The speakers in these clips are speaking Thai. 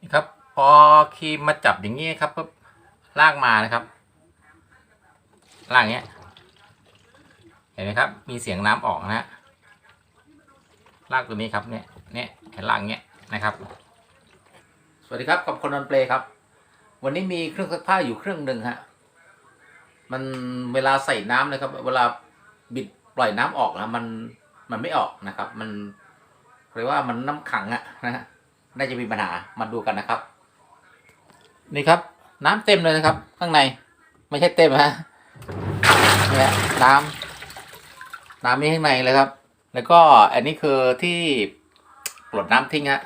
นี่ครับ พอครีมมาจับอย่างนี้ครับปุ๊บลากมานะครับลากเงี้ย เห็นไหมครับ มีเสียงน้ำออกนะฮะลากตัวนี้ครับเนี่ยเนี่ยเห็นลากเงี้ยนะครับ สวัสดีครับกับคนนอนเปลครับ วันนี้มีเครื่องซักผ้าอยู่เครื่องหนึ่งฮะมันเวลาใส่น้ำนะครับ เวลาบิดปล่อยน้ำออกนะมันมันไม่ออกนะครับ มันเรียกว่ามันน้ำขังอะนะฮะ น่าจะมีปัญหามาดูกันนะครับ นี่ครับ น้ำเต็มเลยนะครับ ข้างในไม่ใช่เต็มฮะเนี่ยน้ำน้ำนี่ข้างในเลยครับ แล้วก็อันนี้คือที่ปลดน้ำทิ้งฮะ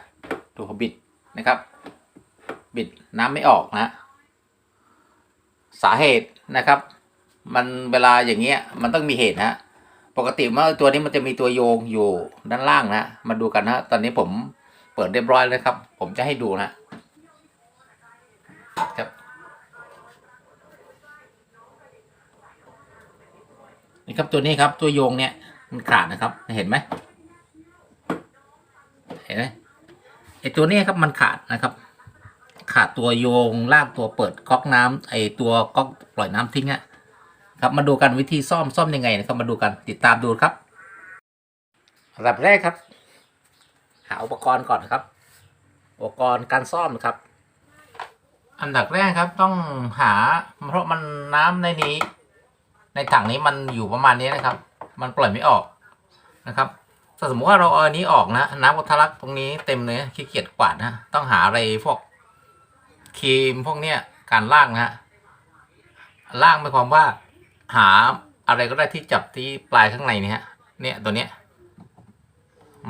ดูเขาบิดนะครับ บิดน้ำไม่ออกนะสาเหตุนะครับ มันเวลาอย่างเงี้ย มันต้องมีเหตุนะปกติเมื่อตัวนี้มันจะมีตัวโยงอยู่ด้านล่างนะมาดูกันนะตอนนี้ผม เปิดเรียบร้อยแล้วครับ ผมจะให้ดูนะครับ นี่ครับตัวนี้ครับตัวโยงเนี่ยมันขาดนะครับเห็นไหมเห็นไหมไอตัวนี้ครับมันขาดนะครับ ขาดตัวโยงลากตัวเปิดก๊อกน้ำไอตัวก๊อกปล่อยน้ำทิ้งอะครับมาดูกันวิธีซ่อมซ่อมยังไงนะครับมาดูกันติดตามดูครับอันดับแรกครับาอุปกรณ์ก่อนครับ อุปกรณ์การซ่อมนะครับ อันดับแรกครับต้องหา เพราะมันน้ำในนี้ ในถังนี้มันอยู่ประมาณนี้นะครับ มันปล่อยไม่ออกนะครับถ้าสมมติว่าเราเอาอันนี้ออกนะน้ำก็ทะลักตรงนี้เต็มเลยขี้เกียจกวาดนะต้องหาอะไรพวกครีมพวกเนี้ยการล่างนะฮะล่างหมายความว่า หาอะไรก็ได้ที่จับที่ปลายข้างในเนี่ยฮะเนี่ยตัวเนี้ย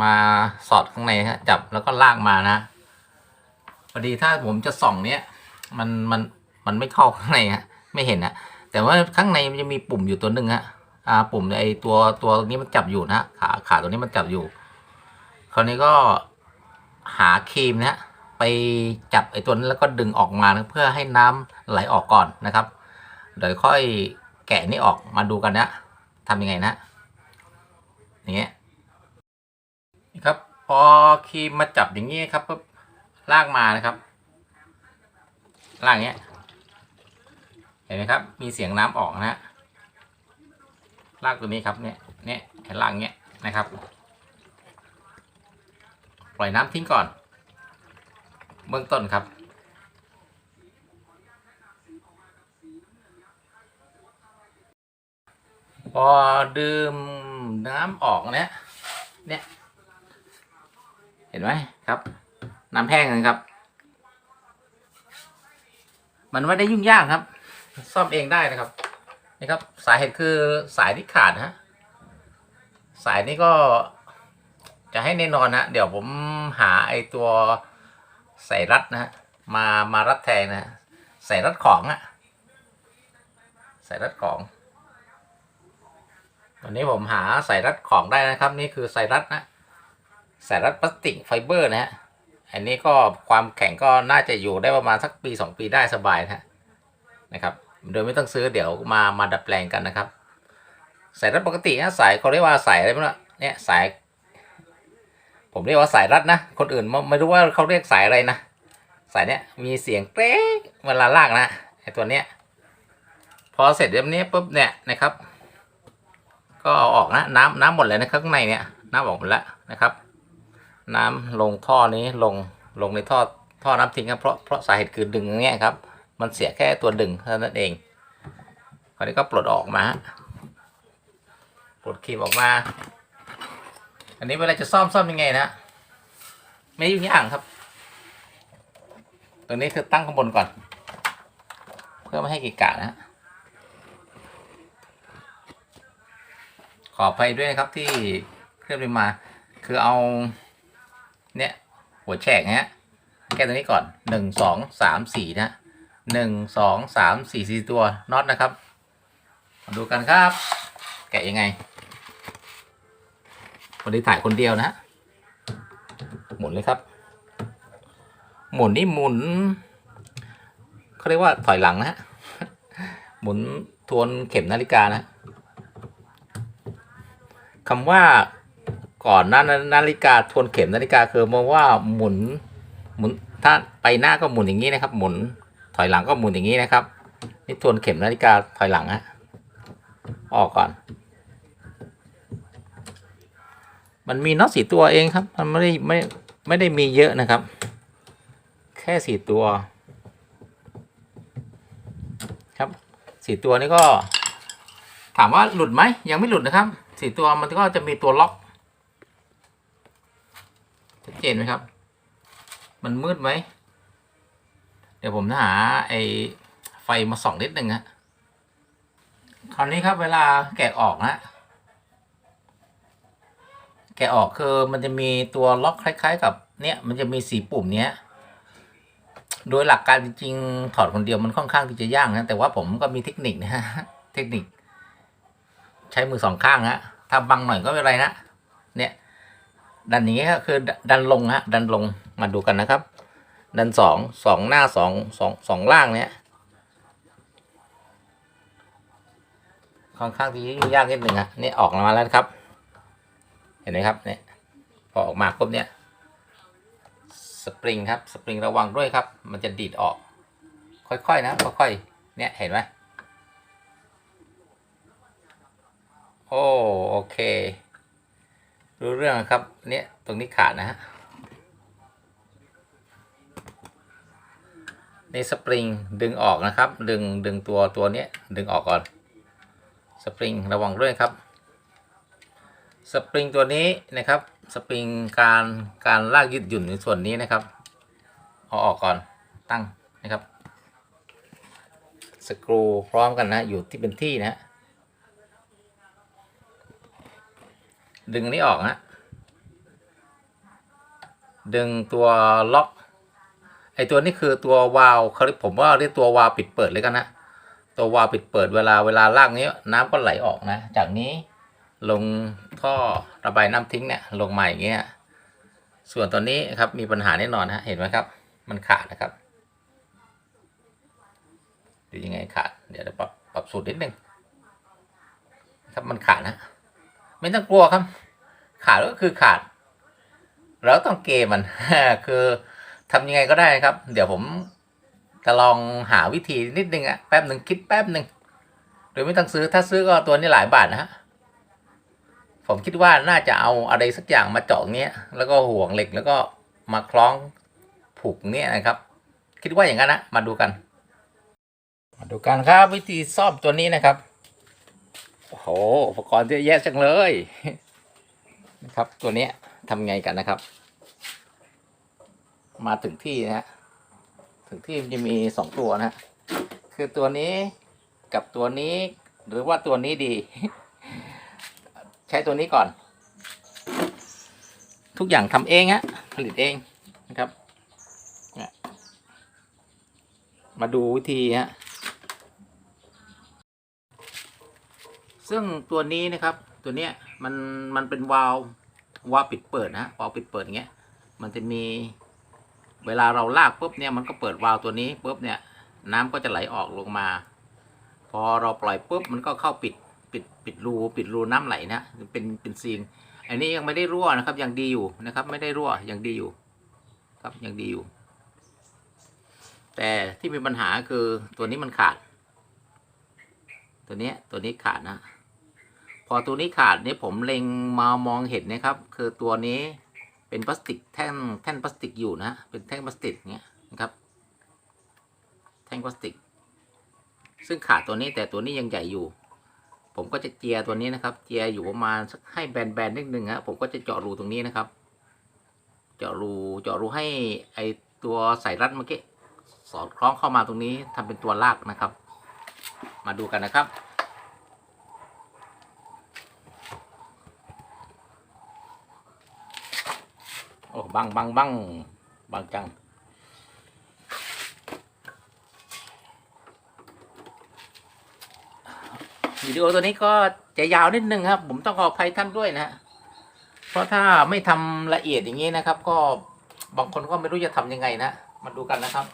มาสอดข้างในฮะจับแล้วก็ลากมานะพอดีถ้าผมจะส่องเนี้ยมันมันมันไม่เข้าข้างในฮะไม่เห็นนะแต่ว่าข้างในมันจะมีปุ่มอยู่ตัวหนึ่งฮะอ่าปุ่มไอตัวตัวนี้มันจับอยู่นะฮะขาขาตัวนี้มันจับอยู่ คราวนี้ก็หาครีมนะฮะไปจับไอตัวนี้แล้วก็ดึงออกมานะเพื่อให้น้ำไหลออกก่อนนะครับเดี๋ยวค่อยแกะนี่ออกมาดูกันนะทำยังไงนะอย่างเงี้ย นี่ครับ พอครีมมาจับอย่างงี้ครับปุ๊บลากมานะครับ ลากเงี้ย เห็นไหมครับ มีเสียงน้ำออกนะฮะลากตัวนี้ครับเนี่ยเนี่ยเห็นลากเงี้ยนะครับ ปล่อยน้ำทิ้งก่อน เบื้องต้นครับพอดื่มน้ำออกเนี่ยเนี่ย เห็นไหมครับ น้ำแห้งนะครับ มันไม่ได้ยุ่งยากครับ ซ่อมเองได้นะครับนี่ครับ สาเหตุคือสายที่ขาดฮะสายนี้ก็จะให้แน่นอนนะเดี๋ยวผมหาไอตัวใส่รัดนะฮะมามารัดแทงนะใส่รัดของอะใส่รัดของวันนี้ผมหาใส่รัดของได้นะครับ นี่คือใส่รัดนะ ใส่รัดพลาสติกไฟเบอร์นะฮะ อันนี้ก็ความแข็งก็น่าจะอยู่ได้ประมาณสักปีสองปีได้สบายนะฮะนะครับ โดยไม่ต้องซื้อเดี๋ยวมามาดัดแปลงกันนะครับใส่รัดปกตินะสายเขาเรียกว่าสายอะไรไม่รู้เนี่ยสาย ผมเรียกว่าสายรัดนะ คนอื่นไม่รู้ว่าเขาเรียกสายอะไรนะ สายเนี้ยมีเสียงเกรกเวลาลากนะไอตัวเนี้ยพอเสร็จแบบนี้ปุ๊บเนี่ยนะครับ ก็เอาออกนะน้ำน้ำหมดเลยนะข้างในเนี่ยน้ำออกหมดแล้วนะครับ น้ำลงท่อนี้ลงลงในท่อท่อน้ำทิ้งครับเพราะเพราะสาเหตุคือดึงอย่างเงี้ยครับ มันเสียแค่ตัวดึงเท่านั้นเองคราวนี้ก็ปลดออกมาปลดครีมออกมา อันนี้เวลาจะซ่อมซ่อมยังไงนะไม่ยุ่งยากครับ ตัวนี้คือตั้งข้างบนก่อน เพื่อไม่ให้กิกะนะ ขออภัยด้วยนะครับที่เคลื่อนไปมา คือเอา เนี่ยหัวแฉกนะฮะแก้ตัวนี้ก่อนหนึ่งสองสามสี่นะหนึ่งสองสามสี่สี่ตัวน็อตนะครับ มาดูกันครับ แกะยังไงวันนี้ถ่ายคนเดียวนะ หมุนเลยครับ หมุนนี่หมุนเขาเรียกว่าถอยหลังนะฮะหมุนทวนเข็มนาฬิกานะคำว่า ก่อนหน้านาฬิกาทวนเข็มนาฬิกาคือมาว่าหมุนหมุนถ้าไปหน้าก็หมุนอย่างนี้นะครับ หมุนถอยหลังก็หมุนอย่างนี้นะครับนี่ทวนเข็มนาฬิกาถอยหลังฮะออกก่อน มันมีน็อตสี่ตัวเองครับ มันไม่ได้ไม่ไม่ได้มีเยอะนะครับ แค่สี่ตัว ครับสี่ตัวนี้ก็ ถามว่าหลุดไหมยังไม่หลุดนะครับสี่ตัวมันก็จะมีตัวล็อก จนไหมครับ มันมืดไหม เดี๋ยวผมจะหาไอไฟมาส่องนิดนึงฮะคราวนี้ครับเวลาแกะออกนะ แกะออกคือมันจะมีตัวล็อกคล้าย ๆ กับเนี่ยมันจะมีสีปุ่มเนี้ย โดยหลักการจริงๆถอดคนเดียวมันค่อนข้างที่จะยากนะแต่ว่าผมก็มีเทคนิคนะฮะเทคนิค ใช้มือสองข้างฮะถ้าบังหน่อยก็ไม่เป็นไรนะ ดันอย่างนี้ก็คือดันลงฮะดันลงมาดูกันนะครับ ดันสองสองหน้าสองสองสองล่างเนี้ยค่อนข้างที่ยุ่งยากนิดหนึ่งอะนี่ออกมาแล้วครับ เห็นไหมครับเนี่ยพอออกมาปุ๊บเนี่ยสปริงครับสปริงระวังด้วยครับ มันจะดีดออก ค่อยๆนะค่อยๆเนี่ยเห็นไหมโอ้โอเค รู้เรื่องครับ เนี่ยตรงนี้ขาดนะฮะนี่สปริงดึงออกนะครับ ดึงดึงตัวตัวนี้ดึงออกก่อน สปริงระวังด้วยครับ สปริงตัวนี้นะครับ สปริงการการลากยืดหยุ่นในส่วนนี้นะครับเอาออกก่อนตั้งนะครับ สกรูพร้อมกันนะอยู่ที่เป็นที่นะ ดึงอันนี้ออกนะดึงตัวล็อก ไอตัวนี้คือตัววาล์วเขาเรียกผมว่าเรียกตัววาล์วปิดเปิดเลยกันนะตัววาล์วปิดเปิดเวลาเวลาลากนี้น้ำก็ไหลออกนะ จากนี้ลงท่อระบายน้ำทิ้งเนี่ยลงมาอย่างเงี้ยส่วนตัวนี้ครับมีปัญหาแน่นอนฮะเห็นไหมครับ มันขาดนะครับดูยังไงขาดเดี๋ยวปรับปรับสูตรนิดนึงครับมันขาดนะ ไม่ต้องกลัวครับ ขาดก็คือขาด เราต้องเกมมันคือทำยังไงก็ได้ครับ เดี๋ยวผมจะลองหาวิธีนิดนึงอะแป๊บหนึ่งคิดแป๊บหนึ่งโดยไม่ต้องซื้อถ้าซื้อก็ตัวนี้หลายบาทนะฮะผมคิดว่าน่าจะเอาอะไรสักอย่างมาเจาะเนี้ย แล้วก็ห่วงเหล็กแล้วก็มาคล้องผูกเนี้ยนะครับ คิดว่าอย่างนั้นนะมาดูกัน มาดูกันครับวิธีซ่อมตัวนี้นะครับ โอ้โหอุปกรณ์เยอะแยะจังเลยนะครับ ตัวเนี้ยทำไงกันนะครับ มาถึงที่นะฮะถึงที่มันจะมีสองตัวนะฮะคือตัวนี้กับตัวนี้หรือว่าตัวนี้ดี ใช้ตัวนี้ก่อน ทุกอย่างทำเองฮะผลิตเองนะครับ มาดูวิธีฮะ ซึ่งตัวนี้นะครับตัวเนี้ยมันมันเป็นวาล์ววาล์วปิดเปิดนะวาล์วปิดเปิดอย่างเงี้ยมันจะมีเวลาเราลากปุ๊บเนี่ยมันก็เปิดวาล์วตัวนี้ปุ๊บเนี่ยน้ำก็จะไหลออกลงมา พอเราปล่อยปุ๊บมันก็เข้าปิดปิดปิดรูปิดรูน้ำไหลนะเป็นเป็นซีนอันนี้ยังไม่ได้รั่วนะครับยังดีอยู่นะครับ ไม่ได้รั่วยังดีอยู่ ครับยังดีอยู่ แต่ที่มีปัญหาคือตัวนี้มันขาด ตัวเนี้ยตัวนี้ขาดนะ อตัวนี้ขาดนี่ผมเล็งมามองเห็นนะครับ คือตัวนี้เป็นพลาสติกแท่งแท่นพลาสติกอยู่นะ เป็นแท่งพลาสติกเงี้ยนะครับ แท่งพลาสติก ซึ่งขาดตัวนี้แต่ตัวนี้ยังใหญ่อยู่ ผมก็จะเจียตัวนี้นะครับ เจียอยู่ประมาณสักให้แบนๆนิดนึงฮะผมก็จะเจาะรูตรงนี้นะครับ เจาะรูเจาะรูให้ไอตัวใส่รัดเมื่อกี้สอดคล้องเข้ามาตรงนี้ทำเป็นตัวลากนะครับ มาดูกันนะครับ บังบังบังบังจังวิดีโอตัวนี้ก็จะยาวนิดนึงครับ ผมต้องขออภัยท่านด้วยนะ เพราะถ้าไม่ทำละเอียดอย่างนี้นะครับ ก็บางคนก็ไม่รู้จะทำยังไงนะ มาดูกันนะครับ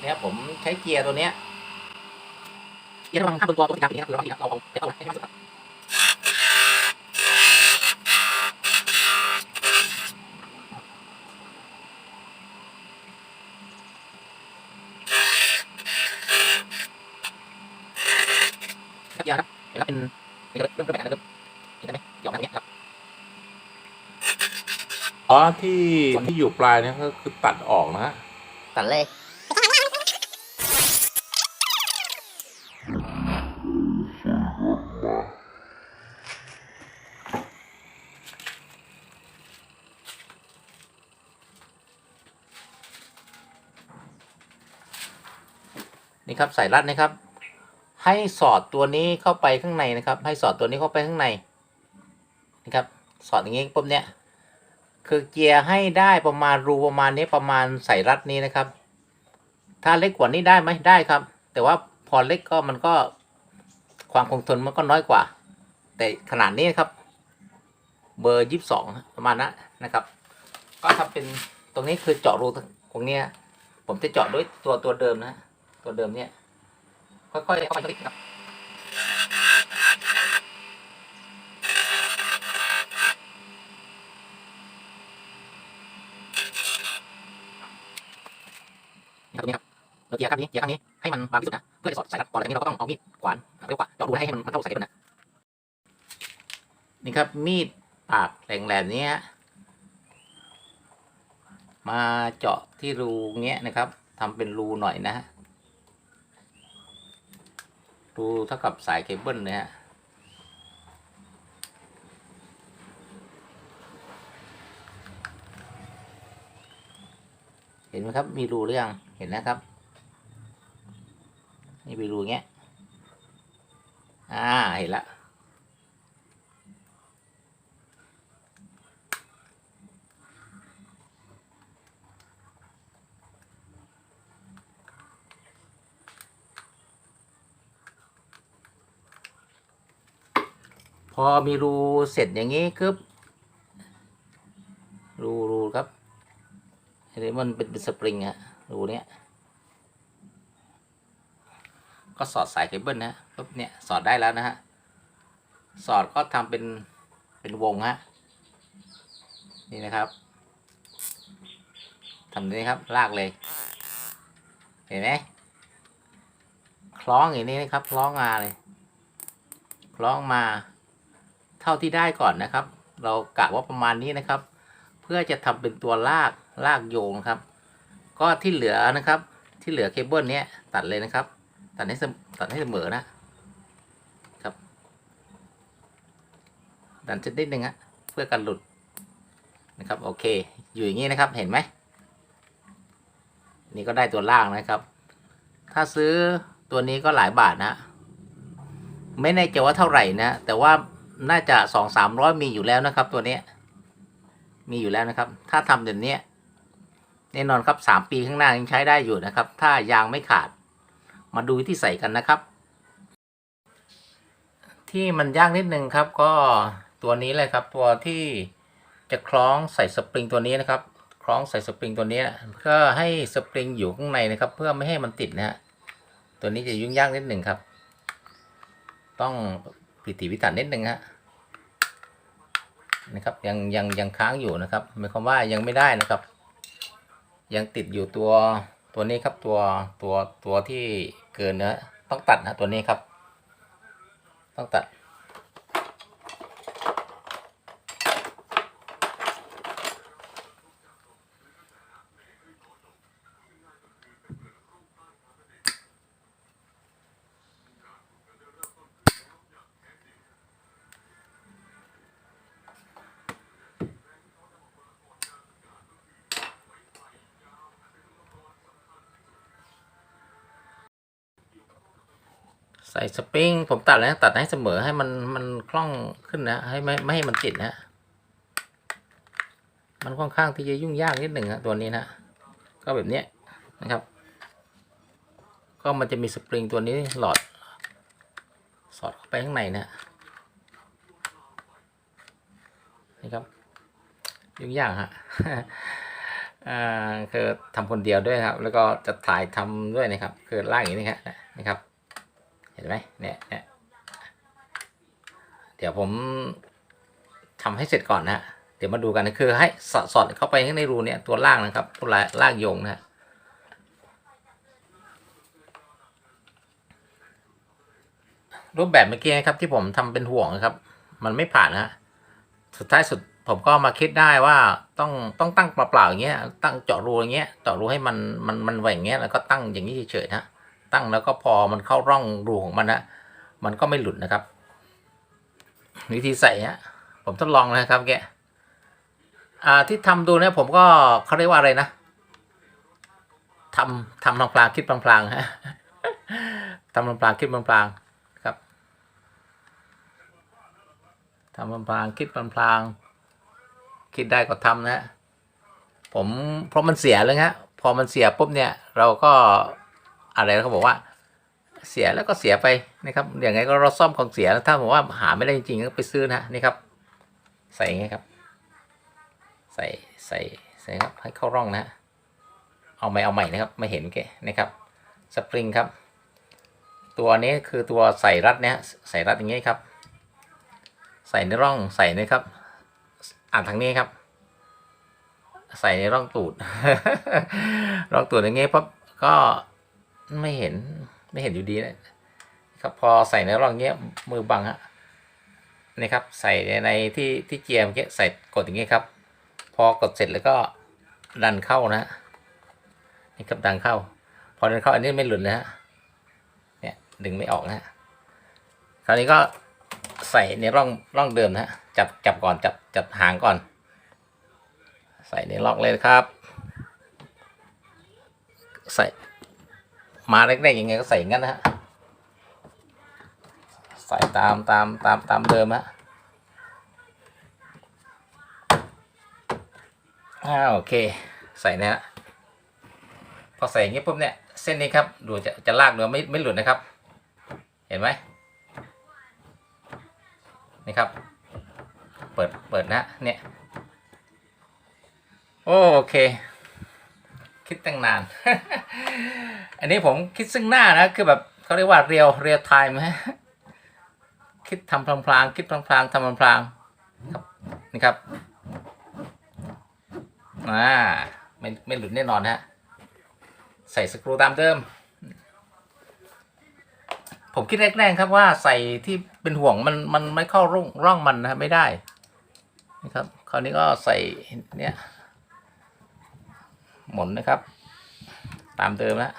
เนี่ยผมใช้เกียร์ตัวเนี้ยเกียร์ระวังข้ามบนตัวตัวกลางอย่างเงี้ยเราเอาเอาเอาให้มากที่สุดครับ น เกียร์ครับเห็นไหมเป็นเป็นเริ่มเริ่มแบบนะครับเห็นไหมหยอกแบบนี้ครับอ๋อที่ที่อยู่ปลายเนี่ยก็คือตัดออกนะฮะตัดเลยนี่ครับสายรัดนะครับ ให้สอดตัวนี้เข้าไปข้างในนะครับ ให้สอดตัวนี้เข้าไปข้างในนะครับ สอดอย่างนี้ปุ๊บเนี่ยคือเกียร์ให้ได้ประมาณรูประมาณนี้ประมาณใส่รัดนี้นะครับ ถ้าเล็กกว่านี้ได้ไหมได้ครับ แต่ว่าพอเล็กก็มันก็ความคงทนมันก็น้อยกว่า แต่ขนาดนี้นครับ เบอร์ยี่สิบสองประมาณนั้นนะครับ ก็ทำเป็นตรงนี้คือเจาะรูตรงเนี้ยผมจะเจาะด้วยตัวตัวเดิมนะ ตัวเดิมเนี่ย ค่อยๆเข้าไปสักนิดครับนี่ครับตรงนี้ครับเราเกียร์ครับนี้เกียร์ครับนี้ให้มันบางที่สุดนะเพื่อจะสอดสายรัดก่อนอะไรนี้เราก็ต้องเอามีดขวานเรียกว่าเจาะรูให้มันมันเข้าสายกันนะนี่ครับมีดปากแหลมๆเนี้ยมาเจาะที่รูเงี้ยนะครับทำเป็นรูหน่อยนะฮะ รูเท่ากับสายเคเบิลเนี่ยฮะเห็นไหมครับ มีรูหรือยัง เห็นนะครับ นี่มีรูเงี้ย อ่า เห็นละ พอมีรูเสร็จอย่างนี้ครับรูรูครับอันนี้มันเป็นเป็นสปริงฮะรูเนี้ยก็สอดสายเคเบิลนะปุ๊บเนี่ยสอดได้แล้วนะฮะสอดก็ทำเป็นเป็นวงฮะนี่นะครับทำนี้ครับลากเลย เห็นไหมคล้องอย่างนี้นะครับคล้องมาเลยคล้องมา ท่าที่ได้ก่อนนะครับ เรากะว่าประมาณนี้นะครับ เพื่อจะทำเป็นตัวลากลากโยงครับ ก็ที่เหลือนะครับ ที่เหลือเคเบิลเนี้ยตัดเลยนะครับ ตัดให้สมตัดให้เสมอนะครับดันจะนิดนึงฮะเพื่อกันหลุดนะครับโอเค อยู่อย่างนี้นะครับเห็นไหมนี่ก็ได้ตัวล่างนะครับ ถ้าซื้อตัวนี้ก็หลายบาทนะ ไม่แน่ใจว่าเท่าไหร่นะ แต่ว่า น่าจะสองสามร้อยมีอยู่แล้วนะครับ ตัวนี้มีอยู่แล้วนะครับ ถ้าทำเดี๋ยวนี้แน่นอนครับสามปีข้างหน้ายังใช้ได้อยู่นะครับ ถ้ายางไม่ขาด มาดูที่ใส่กันนะครับ ที่มันยากนิดนึงครับ ก็ตัวนี้เลยครับ ตัวที่จะคล้องใส่สปริงตัวนี้นะครับ คล้องใส่สปริงตัวนี้เพื่อให้สปริงอยู่ข้างในนะครับ เพื่อไม่ให้มันติดนะฮะตัวนี้จะยุ่งยากนิดหนึ่งครับ ต้อง พิถีพิถันนิดนึงฮะนะครับยังยังยังค้างอยู่นะครับหมายความว่ายังไม่ได้นะครับ ยังติดอยู่ตัวตัวนี้ครับตัวตัวตัวที่เกินนะต้องตัดนะตัวนี้ครับ ต้องตัด สปริงผมตัดแล้วตัดให้เสมอให้มันมันคล่องขึ้นนะ ให้ไม่ไม่ให้มันติดนะ มันค่อนข้างที่จะยุ่งยากนิดหนึ่งฮะตัวนี้นะก็แบบเนี้ยนะครับ ก็มันจะมีสปริงตัวนี้หลอด สอดเข้าไปข้างในนะนี่ครับ ยุ่งยากฮะอ่าคือทำคนเดียวด้วยครับ แล้วก็จะถ่ายทำด้วยนะครับ คือล่างอย่างนี้ครับนะครับ เห็นไหมเนี่ยเนี่ยเดี๋ยวผมทำให้เสร็จก่อนนะฮะเดี๋ยวมาดูกันนะคือให้สอดสอดเข้าไปข้างในรูเนี่ยตัวล่างนะครับตัวล่างโยงนะฮะรูปแบบเมื่อกี้นะครับที่ผมทำเป็นห่วงนะครับ มันไม่ผ่านนะฮะสุดท้ายสุดผมก็มาคิดได้ว่าต้องต้องตั้งเปล่าๆอย่างเงี้ยตั้งเจาะรูอย่างเงี้ยเจาะรูให้มันมันมันแหว่งเงี้ยแล้วก็ตั้งอย่างนี้เฉยๆนะ ตั้งแล้วก็พอมันเข้าร่องรูของมันนะมันก็ไม่หลุดนะครับ วิธีใส่ฮะผมทดลองนะครับแกอ่าที่ทำดูเนี่ยผมก็เขาเรียกว่าอะไรนะทำทำพลางๆคิดพลางๆฮะทำพลางๆคิดพลางๆครับทำพลางๆคิดพลางๆคิดได้ก็ทำนะฮะผมเพราะมันเสียเลยฮะพอมันเสียปุ๊บเนี่ย เราก็ อะไรเขาบอกว่าเสียแล้วก็เสียไปนะครับอย่างไงก็เราซ่อมของเสียแล้วถ้าผมว่าหาไม่ได้จริงๆก็ไปซื้อนะนี่ครับ ใส่ไงครับ ใส่ใส่ใส่ครับให้เข้าร่องนะฮะเอาใหม่เอาใหม่นะครับไม่เห็นแกนะครับสปริงครับ ตัวนี้คือตัวใส่รัดเนี่ยใส่รัดอย่างนี้ครับ ใส่ในร่องใส่นะครับ อ่านทางนี้ครับ ใส่ในร่องตูดร่องตูดอย่างงี้ปั๊บก็ ไม่เห็นไม่เห็นอยู่ดีนะครับพอใส่ในร่องเงี้ยมือบังฮะนี่ครับใส่ในที่ที่เจียมเงี้ยใส่กดอย่างเงี้ครับ พอกดเสร็จแล้วก็ดันเข้านะนี่ครับดันเข้า พอดันเข้าอันนี้ไม่หลุดนะฮะเนี่ยดึงไม่ออกนะฮะคราวนี้ก็ใส่ในร่องร่องเดิมนะฮะจับจับก่อนจับจับหางก่อน ใส่ในร่องเลยครับ ใส่ มาแรกๆยังไงก็ใส่งั้นนะฮะใส่ตามตามตามตามเดิมฮะอ่าโอเค ใส่นะฮะพอใส่อย่างนี้ปุ๊บเนี่ยเส้นนี้ครับดูจะจะลากเรือไม่ไม่หลุดนะครับ เห็นไหมนี่ครับ เปิดเปิดนะเนี่ยโอเค คิดตั้งนาน อันนี้ผมคิดซึ่งหน้านะคือแบบเขาเรียกว่าเรียวเรียลไทม์ฮะคิดทำพลางๆคิดพลางๆทำพลางๆครับนี่ครับอ่าไม่ไม่หลุดแน่นอนฮะใส่สกรูตามเดิม ผมคิดแรกๆครับว่าใส่ที่เป็นห่วงมันมันไม่เข้าร่องร่องมันนะไม่ได้นะครับคราวนี้ก็ใส่เนี่ย หมุนนะครับ ตามเดิมนะ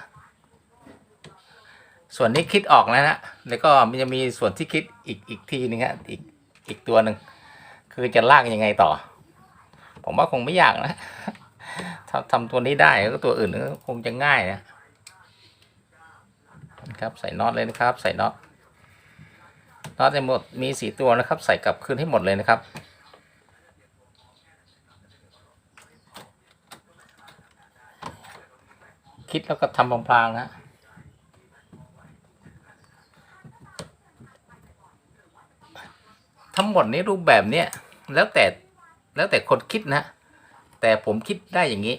ส่วนนี้คิดออกแล้วนะแล้วก็มันจะมีส่วนที่คิดอีกอีกทีนึงฮะอีกอีกตัวหนึ่งคือจะลากยังไงต่อ ผมว่าคงไม่ยากนะถ้าทำตัวนี้ได้ก็ตัวอื่นก็คงจะง่ายนะครับใส่น็อตเลยนะครับ ใส่น็อตน็อตในหมดมีสีตัวนะครับ ใส่กลับคืนให้หมดเลยนะครับ คิดแล้วก็ทำพลางๆนะทั้งหมดนี้รูปแบบเนี้ยแล้วแต่แล้วแต่คนคิดนะ แต่ผมคิดได้อย่างนี้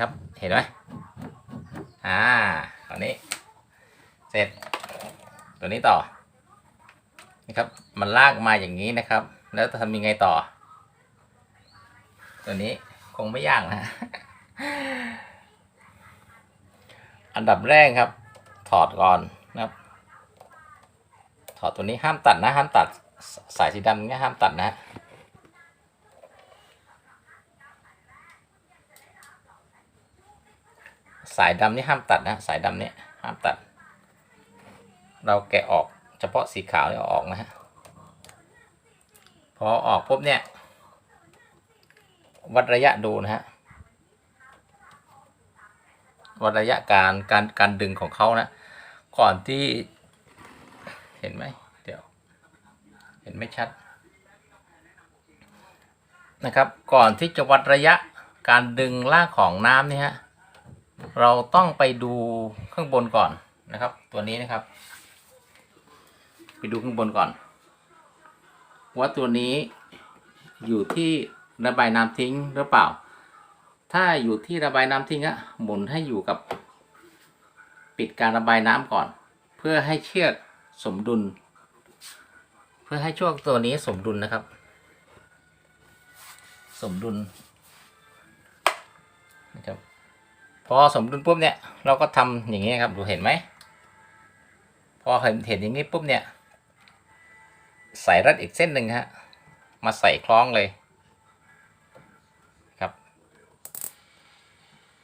ครับ เห็นไหมอ่าตอนนี้ เสร็จ ตัวนี้ต่อนี่ครับ มันลากมาอย่างนี้นะครับ แล้วจะทำยังไงต่อ ตัวนี้คงไม่ยากนะ อันดับแรกครับ ถอดก่อนนะครับ ถอดตัวนี้ห้ามตัดนะ ห้ามตัดสายสีดำเนี้ยห้ามตัดนะสายดำนี่ห้ามตัดนะสายดำเนี่ยห้ามตัด เราแกะออกเฉพาะสีขาวเนี่ยออกนะฮะพอออกปุ๊บเนี่ย วัดระยะดูนะฮะ วัดระยะการการการดึงของเขานะ ก่อนที่ เห็นไหมเดี๋ยว เห็นไม่ชัดนะครับ ก่อนที่จะวัดระยะการดึงลากของน้ำเนี่ยฮะเราต้องไปดูข้างบนก่อนนะครับ ตัวนี้นะครับ ไปดูข้างบนก่อนว่าตัวนี้อยู่ที่ระบายน้ำทิ้งหรือเปล่า ถ้าอยู่ที่ระบายน้ำทิ้งอะหมุนให้อยู่กับ ปิดการระบายน้ำก่อน เพื่อให้เชือกสมดุล เพื่อให้ช่วงตัวนี้สมดุลนะครับ สมดุลนะครับพอสมดุลปุ๊บเนี่ยเราก็ทำอย่างนี้ครับดูเห็นไหมพอเห็นเห็นอย่างนี้ปุ๊บเนี่ย ใสายรัดอีกเส้นหนึ่งฮะมาใส่คล้องเลย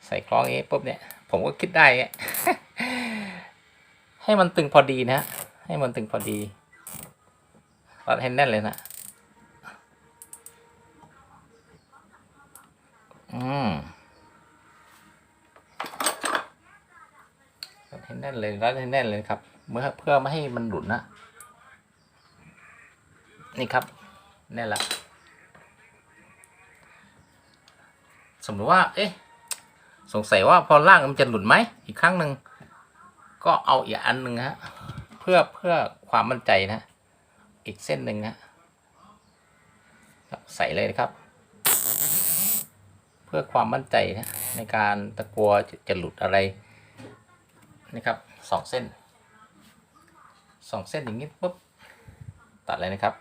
ใส่คล้องอี้ปุ๊บเนี่ยผมก็คิดได้ ให้มันตึงพอดีนะฮะให้มันตึงพอดีรัดให้แน่นเลยนะอืมรัดให้แน่นเลยรัดให้แน่นเลยครับเมื่อเพื่อไม่ให้มันหลุดนะนี่ครับแน่นละสมมติว่า เอ๊ะ สงสัยว่าพอล่างมันจะหลุดไหมอีกครั้งหนึ่งก็เอาอีกอันหนึ่งฮะเพื่อเพื่อความมั่นใจนะ อีกเส้นหนึ่งฮะใส่เลยนะครับ เพื่อความมั่นใจนะ ในการตะกัวจะจะหลุดอะไรนะครับสองเส้นสองเส้นอย่างนี้ปุ๊บตัดเลยนะครับ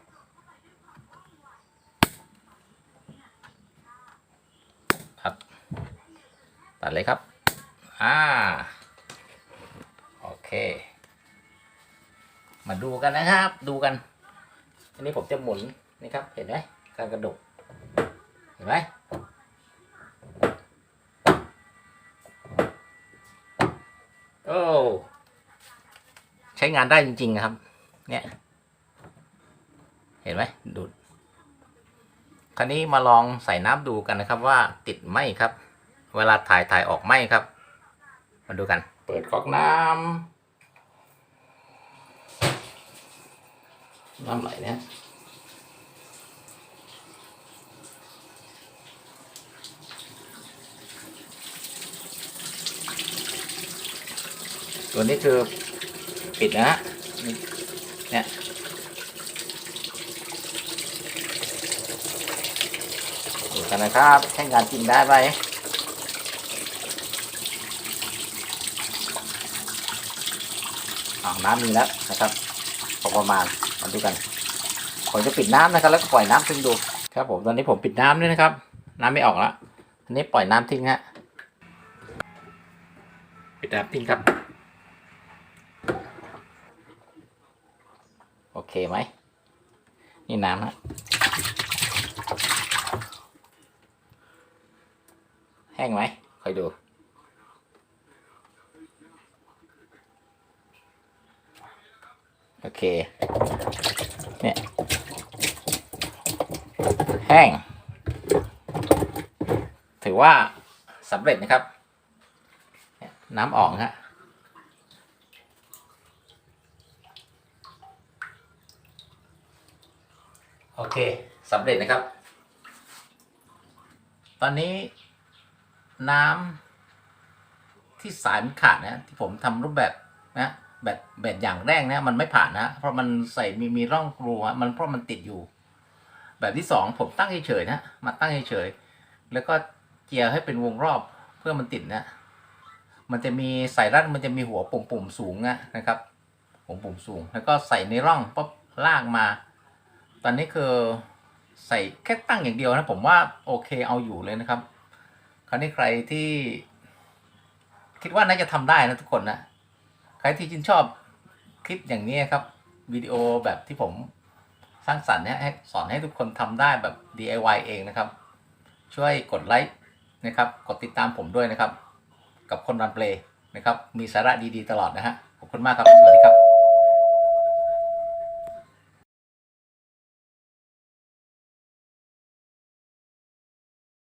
ตัด ตัดเลยครับ อ่า โอเค มาดูกันนะครับ ดูกัน อันนี้ผมจะหมุนนี่ครับ เห็นไหมการกระดก เห็นไหมโอ้ใช้งานได้จริง ๆ ครับ เนี่ย เห็นไหมดูดคราวนี้มาลองใส่น้ำดูกันนะครับว่าติดไหมครับ เวลาถ่ายถ่ายออกไหมครับ มาดูกัน เปิดก๊อกน้ำน้ำไหลเนะฮะตัวนี้คือปิดนะฮะนี่เนี่ยดูกันนะครับใช้งานจริงได้ไหมอ่า น้ำมีแล้วนะครับพอประมาณมาดูกันผมจะปิดน้ำนะครับ แล้วก็ปล่อยน้ำทิ้งดูครับผมตอนนี้ผมปิดน้ำด้วยนะครับ น้ำไม่ออกแล้วอันนี้ปล่อยน้ำทิ้งฮะปิดน้ำทิ้งครับ โอเคไหมนี่น้ำฮะแห้งไหมคอยดู อเค เนี่ย แห้ง ถือว่าสำเร็จนะครับ น้ำอ่อกฮะโอเคสำเร็จนะครับ ตอนนี้น้ำที่สายมันขาดนะที่ผมทำรูปแบบนะ แบบแบบอย่างแรกนะ มันไม่ผ่านนะ เพราะมันใส่มีมีร่องรูมันเพราะมันติดอยู่ แบบที่สองผมตั้งเฉยๆนะมาตั้งเฉยๆแล้วก็เจียให้เป็นวงรอบเพื่อมันติดนะ มันจะมีสายรัดมันจะมีหัวปุ่มๆสูงนะนะครับปุ่มปุ่มสูง แล้วก็ใส่ในร่องปุ๊บลากมา ตอนนี้คือใส่แค่ตั้งอย่างเดียวนะผมว่าโอเคเอาอยู่เลยนะครับ คราวนี้ใครที่ คิดว่าน่าจะทำได้นะทุกคนนะ รที่ชื่นชอบคลิปอย่างนี้ครับวิดีโอแบบที่ผมสร้างสรรค์เนี่ยสอนให้ทุกคนทำได้แบบ DIY เองนะครับ ช่วยกดไลค์นะครับ กดติดตามผมด้วยนะครับ กับคนรันเพลนะครับ มีสาระดีๆตลอดนะฮะขอบคุณมากครับสวัสดีครับ